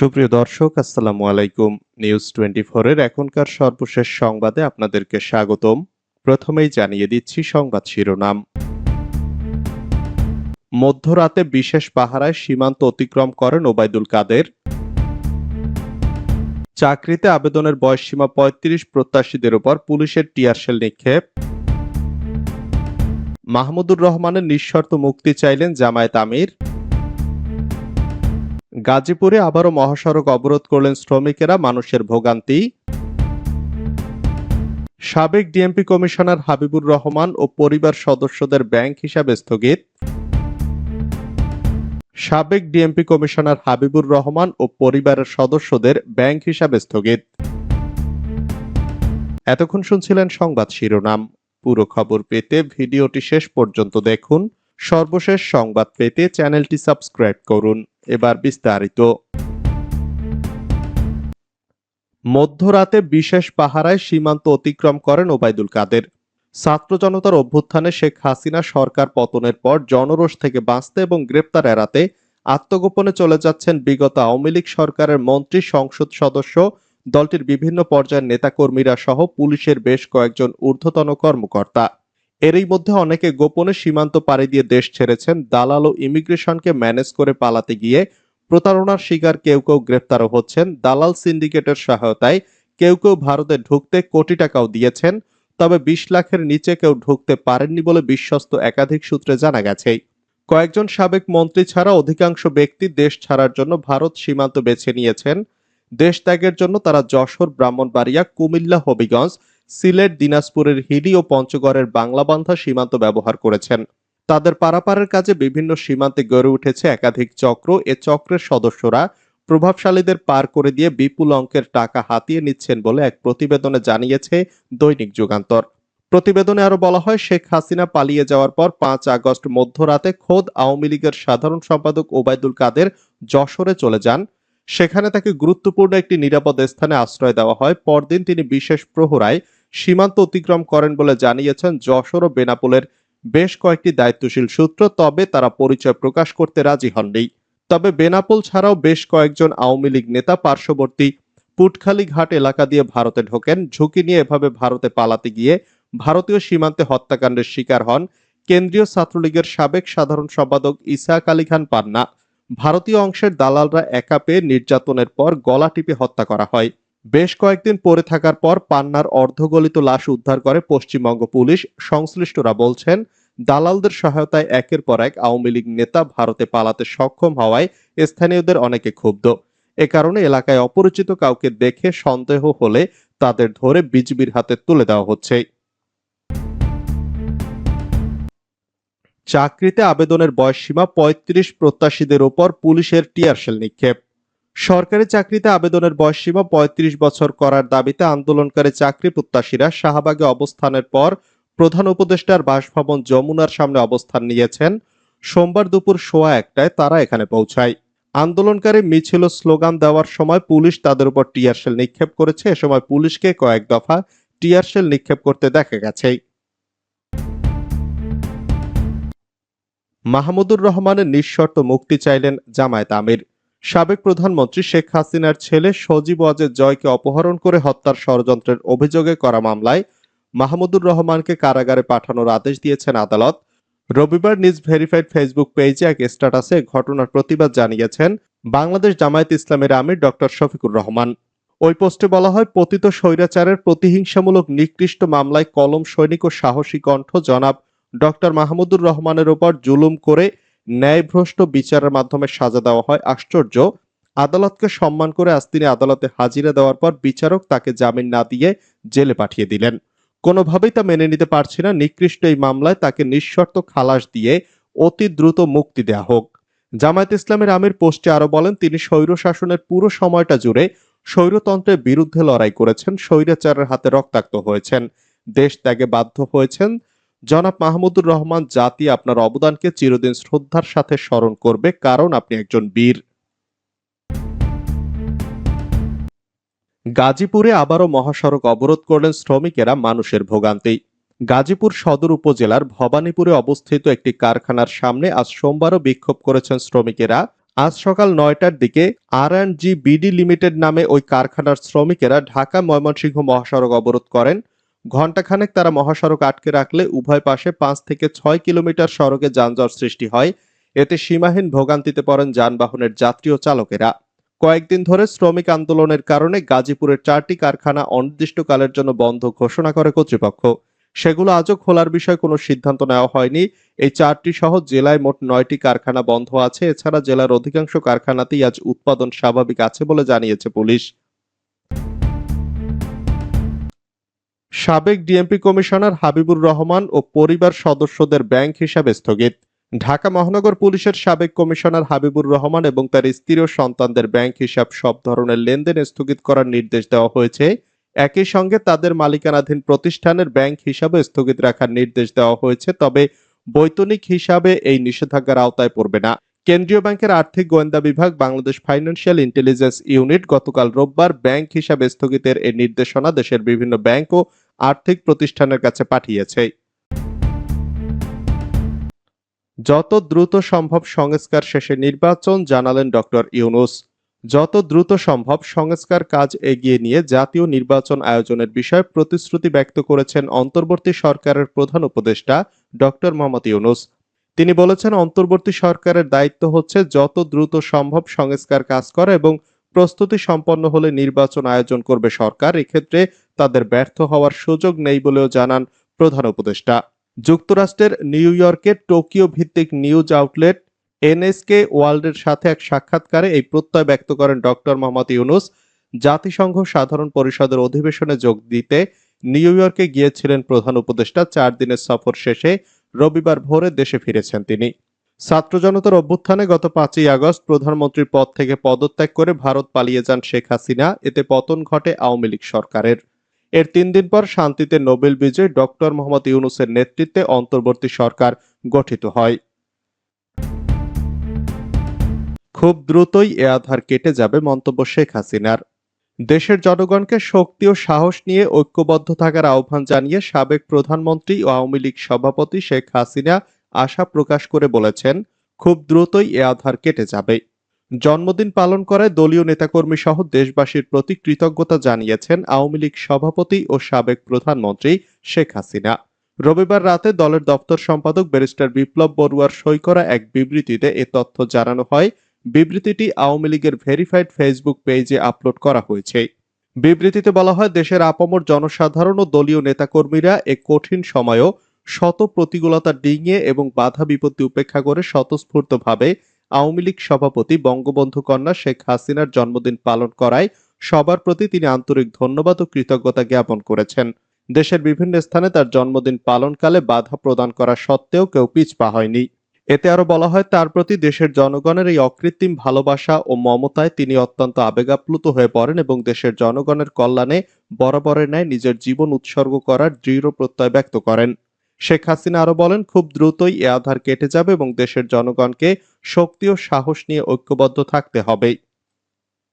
সুপ্রিয় দর্শক, আসসালামু আলাইকুম। নিউজ টোয়েন্টি এর এখনকার সর্বশেষ সংবাদে আপনাদেরকে স্বাগতম। প্রথমেই জানিয়ে দিচ্ছি সংবাদ শিরোনাম। মধ্যরাতে বিশেষ পাহারায় সীমান্ত অতিক্রম করেন ওবায়দুল কাদের। চাকরিতে আবেদনের বয়সসীমা পঁয়ত্রিশ, প্রত্যাশীদের উপর পুলিশের টিয়ারশেল নিক্ষেপ। মাহমুদুর রহমানের নিঃশর্ত মুক্তি চাইলেন জামায়াত আমির। গাজীপুরে আবারও মহাসড়ক অবরোধ করলেন শ্রমিকেরা, মানুষের ভোগান্তি। সাবেক ডিএমপি কমিশনার হাবিবুর রহমান ও পরিবার সদস্যদের ব্যাংক হিসাবে স্থগিত। সাবেক ডিএমপি কমিশনার হাবিবুর রহমান ও পরিবারের সদস্যদের ব্যাংক হিসাবে স্থগিত। এতক্ষণ শুনছিলেন সংবাদ শিরোনাম। পুরো খবর পেতে ভিডিওটি শেষ পর্যন্ত দেখুন। সর্বশেষ সংবাদ পেতে চ্যানেলটি সাবস্ক্রাইব করুন। এবার বিস্তারিত। মধ্যরাতে বিশেষ পাহারায় সীমান্ত অতিক্রম করেন ওবায়দুল কাদের। ছাত্র জনতার অভ্যুত্থানে শেখ হাসিনা সরকার পতনের পর জনরোষ থেকে বাঁচতে এবং গ্রেপ্তার এড়াতে আত্মগোপনে চলে যাচ্ছেন বিগত আওয়ামী লীগ সরকারের মন্ত্রী, সংসদ সদস্য, দলটির বিভিন্ন পর্যায়ের নেতাকর্মীরা সহ পুলিশের বেশ কয়েকজন ঊর্ধ্বতন কর্মকর্তা। এরই মধ্যে অনেকে গোপনে সীমান্ত পাড়ি দিয়ে দেশ ছেড়েছেন। দালাল ও ইমিগ্রেশনকে ম্যানেজ করে পালাতে গিয়ে প্রতারণার শিকার কেউ কেউ গ্রেপ্তারও হচ্ছেন। দালাল সিন্ডিকেটের সহায়তায় কেউ কেউ ভারতে ঢুকতে কোটি টাকাও দিয়েছেন। তবে বিশ লাখের নিচে কেউ ঢুকতে পারেননি বলে বিশ্বস্ত একাধিক সূত্রে জানা গেছে। কয়েকজন সাবেক মন্ত্রী ছাড়া অধিকাংশ ব্যক্তি দেশ ছাড়ার জন্য ভারত সীমান্ত বেছে নিয়েছেন। দেশ ত্যাগের জন্য তারা যশোর, ব্রাহ্মণবাড়িয়া, কুমিল্লা, হবিগঞ্জ সিলেট, দিনাজপুরের হিলি ও পঞ্চগড়ের বাংলাবান্ধা সীমান্ত ব্যবহার করেছেন। তাদের পারাপারের কাজে বিভিন্ন সীমান্তে গড়ে উঠেছে একাধিক চক্র। এ চক্রের সদস্যরা প্রভাবশালীদের পার করে দিয়ে বিপুল অঙ্কের টাকা হাতিয়ে নিচ্ছেন বলে এক প্রতিবেদনে জানিয়েছে দৈনিক যুগান্তর। প্রতিবেদনে আরও বলা হয়, শেখ হাসিনা পালিয়ে যাওয়ার পর পাঁচ আগস্ট মধ্যরাতে খোদ আওয়ামী লীগের সাধারণ সম্পাদক ওবায়দুল কাদের যশোরে চলে যান। সেখানে তাকে গুরুত্বপূর্ণ একটি নিরাপদ স্থানে আশ্রয় দেওয়া হয়। পরদিন তিনি বিশেষ প্রহরায় সীমান্ত অতিক্রম করেন বলে জানিয়েছেন যশোর ও বেনাপোলের বেশ কয়েকটি দায়িত্বশীল সূত্র, তবে তারা পরিচয় প্রকাশ করতে রাজি হননি। তবে বেনাপোল ছাড়াও বেশ কয়েকজন আওয়ামী লীগ নেতা পার্শ্ববর্তী পুটখালি ঘাট এলাকা দিয়ে ভারতে ঢোকেন। ঝুঁকি নিয়ে এভাবে ভারতে পালাতে গিয়ে ভারতীয় সীমান্তে হত্যাকাণ্ডের শিকার হন কেন্দ্রীয় ছাত্রলীগের সাবেক সাধারণ সম্পাদক ইসাক আলী খান পান্না। ভারতীয় অংশের দালালরা একা পেয়ে নির্যাতনের পর গলা টিপে হত্যা করা হয়। বেশ কয়েকদিন পরে থাকার পর পান্নার অর্ধগলিত লাশ উদ্ধার করে পশ্চিমবঙ্গ পুলিশ। সংশ্লিষ্টরা বলছেন, দালালদের সহায়তায় একের পর এক আওয়ামী লীগ নেতা ভারতে পালাতে সক্ষম হওয়ায় স্থানীয়দের অনেকে ক্ষুব্ধ। এ কারণে এলাকায় অপরিচিত কাউকে দেখে সন্দেহ হলে তাদের ধরে বিজিবির হাতে তুলে দেওয়া হচ্ছে। চাকরিতে আবেদনের বয়সসীমা পঁয়ত্রিশ প্রত্যাশীদের ওপর পুলিশের টিয়ারশেল নিক্ষেপ। সরকারি চাকরিতে আবেদনের বয়সসীমা পঁয়ত্রিশ বছর করার দাবিতে আন্দোলনকারী চাকরি প্রত্যাশীরা শাহবাগে অবস্থানের পর প্রধান উপদেষ্টার বাসভবন যমুনার সামনে অবস্থান নিয়েছেন। সোমবার দুপুর সোয়া একটায় তারা এখানে পৌঁছায়। আন্দোলনকারী মিছিল স্লোগান দেওয়ার সময় পুলিশ তাদের উপর টিয়ারশেল নিক্ষেপ করেছে। এ সময় পুলিশকে কয়েক দফা টিয়ারশেল নিক্ষেপ করতে দেখা গেছে। মাহমুদুর রহমানের নিঃশর্ত মুক্তি চাইলেন জামায়াত আমির। সাবেক প্রধানমন্ত্রী শেখ হাসিনার ছেলে সজীব ওয়াজেদ জয়কে অপহরণ করে হত্যার ষড়যন্ত্রের অভিযোগে করা মামলায় মাহমুদুর রহমানকে কারাগারে পাঠানোর আদেশ দিয়েছেন আদালত। রবিবার নিজ ভেরিফাইড ফেসবুক পেজে এক স্ট্যাটাসে ঘটনার প্রতিবাদ জানিয়েছেন বাংলাদেশ জামায়াত ইসলামের আমির ডক্টর শফিকুর রহমান। ওই পোস্টে বলা হয়, পতিত স্বৈরাচারের প্রতিহিংসামূলক নিকৃষ্ট মামলায় কলম, সৈনিক ও সাহসী কণ্ঠ জনাব ডক্টর মাহমুদুর রহমানের ওপর জুলুম করে ন্যায়ভ্রষ্ট বিচারের মাধ্যমে সাজা দেওয়া হয়। আশ্চর্য। আদালতকে সম্মান করে আজ তিনি আদালতে হাজিরা দেওয়ার পর বিচারক তাকে জামিন না দিয়ে জেলে পাঠিয়ে দিলেন। কোনোভাবেই তা মেনে নিতে পারছি না। নিকৃষ্ট এই মামলায় তাকে নিঃশর্ত খালাস দিয়ে অতি দ্রুত মুক্তি দেয়া হোক। জামায়াত ইসলামের আমির পোস্টে আরও বলেন, তিনি স্বৈর শাসনের পুরো সময়টা জুড়ে স্বৈরতন্ত্রের বিরুদ্ধে লড়াই করেছেন, স্বৈরাচারের হাতে রক্তাক্ত হয়েছেন। দেশ ত্যাগে বাধ্য হয়েছেন জনাব মাহমুদুর রহমান, জাতি আপনার অবদানকে চিরদিন শ্রদ্ধার সাথে স্মরণ করবে, কারণ আপনি একজন বীর। গাজীপুরে আবারও মহাসড়ক অবরোধ করলেন শ্রমিকেরা মানুষের ভোগান্তি। গাজীপুর সদর উপজেলার ভবানীপুরে অবস্থিত একটি কারখানার সামনে আজ সোমবারও বিক্ষোভ করেছেন শ্রমিকেরা। আজ সকাল নয়টার দিকে আর জি বিডি লিমিটেড নামে ওই কারখানার শ্রমিকেরা ঢাকা ময়মনসিংহ মহাসড়ক অবরোধ করেন। ঘণ্টাখানেক তারা মহাসড়ক আটকে রাখলে উভয় পাশে পাঁচ থেকে ছয় কিলোমিটার সড়কে যানজট সৃষ্টি হয়। এতে সীমাহীন ভোগান্তিতে পড়েন যানবাহনের যাত্রী ও চালকেরা। কয়েকদিন ধরে শ্রমিক আন্দোলনের কারণে গাজীপুরের চারটি কারখানা অনির্দিষ্টকালের জন্য বন্ধ ঘোষণা করে কর্তৃপক্ষ। সেগুলো আজও খোলার বিষয়ে কোনো সিদ্ধান্ত নেওয়া হয়নি। এই চারটি সহ জেলায় মোট নয়টি কারখানা বন্ধ আছে। এছাড়া জেলার অধিকাংশ কারখানাতেই আজ উৎপাদন স্বাভাবিক আছে বলে জানিয়েছে পুলিশ। সাবেক ডিএমপি কমিশনার হাবিবুর রহমান ও পরিবার সদস্যদের ব্যাংক হিসাবে স্থগিত। ঢাকা মহানগর পুলিশের সাবেক কমিশনার হাবিবুর রহমান এবং তার স্ত্রী ও সন্তানদের ব্যাংক হিসাব সব ধরনের লেনদেন স্থগিত করার নির্দেশ দেওয়া হয়েছে। একই সঙ্গে তাদের মালিকানাধীন প্রতিষ্ঠানের ব্যাংক হিসাবে স্থগিত রাখার নির্দেশ দেওয়া হয়েছে, তবে বৈতনিক হিসাবে এই নিষেধাজ্ঞার আওতায় পড়বে না। কেন্দ্রীয় ব্যাংকের আর্থিক গোয়েন্দা বিভাগ, বাংলাদেশ ফাইন্যান্সিয়াল ইন্টেলিজেন্স ইউনিট গতকাল রোববার ব্যাংক হিসাবে স্থগিতের এই নির্দেশনা দেশের বিভিন্ন ব্যাংক ও আর্থিক প্রতিষ্ঠানের কাছে পাঠিয়েছে। যত দ্রুত সম্ভব সংস্কার শেষে নির্বাচন জানালেন ডক্টর ইউনুস। যত দ্রুত সম্ভব সংস্কার কাজ এগিয়ে নিয়ে জাতীয় নির্বাচন আয়োজনের বিষয়ে প্রতিশ্রুতি ব্যক্ত করেছেন অন্তর্বর্তী সরকারের প্রধান উপদেষ্টা ডক্টর মোহাম্মদ ইউনুস। তিনি বলেছেন, অন্তর্বর্তী সরকারের দায়িত্ব হচ্ছে যত দ্রুত সম্ভব সংস্কার কাজ করা এবং প্রস্তুতি সম্পন্ন হলে নির্বাচন আয়োজন করবে সরকার। এক্ষেত্রে তাদের ব্যর্থ হওয়ার সুযোগ নেই বলেও জানান প্রধান উপদেষ্টা। যুক্তরাষ্ট্রের নিউ ইয়র্কের টোকিও ভিত্তিক নিউজ আউটলেট এনএসকে ওয়ার্ল্ডের সাথে এক সাক্ষাৎকারে এই প্রত্যয় ব্যক্ত করেন ডক্টর মোহাম্মদ ইউনুস। জাতিসংঘ সাধারণ পরিষদের অধিবেশনে যোগ দিতে নিউ ইয়র্কে গিয়েছিলেন প্রধান উপদেষ্টা। চার দিনের সফর শেষে রবিবার ভোরে দেশে ফিরেছেন তিনি। ছাত্র জনতার অভ্যুত্থানে গত পাঁচই আগস্ট প্রধানমন্ত্রীর পদ থেকে পদত্যাগ করে ভারত পালিয়ে যান শেখ হাসিনা। এতে পতন ঘটে আওয়ামী লীগ সরকারের। এর তিন দিন পর শান্তিতে নোবেল বিজয়ী ডক্টর মোহাম্মদ ইউনুসের নেতৃত্বে অন্তর্বর্তী সরকার গঠিত হয়। খুব দ্রুতই এ আধার কেটে যাবে মন্তব্য শেখ হাসিনার। দেশের জনগণকে শক্তি ও সাহস নিয়ে ঐক্যবদ্ধ থাকার আহ্বান জানিয়ে সাবেক প্রধানমন্ত্রী ও আওয়ামী লীগ সভাপতি শেখ হাসিনা আশা প্রকাশ করে বলেছেন, খুব দ্রুতই এ আধার কেটে যাবে। জন্মদিন পালন করায় দলীয় নেতাকর্মী সহ দেশবাসীর প্রতি কৃতজ্ঞতা জানিয়েছেন আওয়ামী লীগ সভাপতি ও সাবেক প্রধানমন্ত্রী শেখ হাসিনা। রবিবার রাতে দলের দপ্তর সম্পাদক ব্যারিস্টার বিপ্লব বড়ুয়ার সই করা এক বিবৃতিতে এ তথ্য জানানো হয়, বিবৃতিটি আওয়ামী লীগের ভেরিফাইড ফেসবুক পেজে আপলোড করা হয়েছে। বিবৃতিতে বলা হয়, দেশের আপামর জনসাধারণ ও দলীয় নেতাকর্মীরা এ কঠিন সময়ও শত প্রতিকূলতা ডিঙিয়ে এবং বাধা বিপত্তি উপেক্ষা করে স্বতঃস্ফূর্তভাবে আওয়ামী লীগ সভাপতি বঙ্গবন্ধু কন্যা শেখ হাসিনার জন্মদিন পালন করায় সবার প্রতি তিনি আন্তরিক ধন্যবাদ ও কৃতজ্ঞতা জ্ঞাপন করেছেন। দেশের বিভিন্ন স্থানে তার জন্মদিন পালনকালে বাধা প্রদান করা সত্ত্বেও কেউ পিছপা হয়নি। এতে আরও বলা হয়, তার প্রতি দেশের জনগণের এই অকৃত্রিম ভালোবাসা ও মমতায় তিনি অত্যন্ত আবেগাপ্লুত হয়ে পড়েন এবং দেশের জনগণের কল্যাণে বরাবরের ন্যায় নিজের জীবন উৎসর্গ করার দৃঢ় প্রত্যয় ব্যক্ত করেন। শেখ হাসিনা আরও বলেন, খুব দ্রুতই এ আধার কেটে যাবে এবং দেশের জনগণকে শক্তি ও সাহস নিয়ে ঐক্যবদ্ধ থাকতে হবে।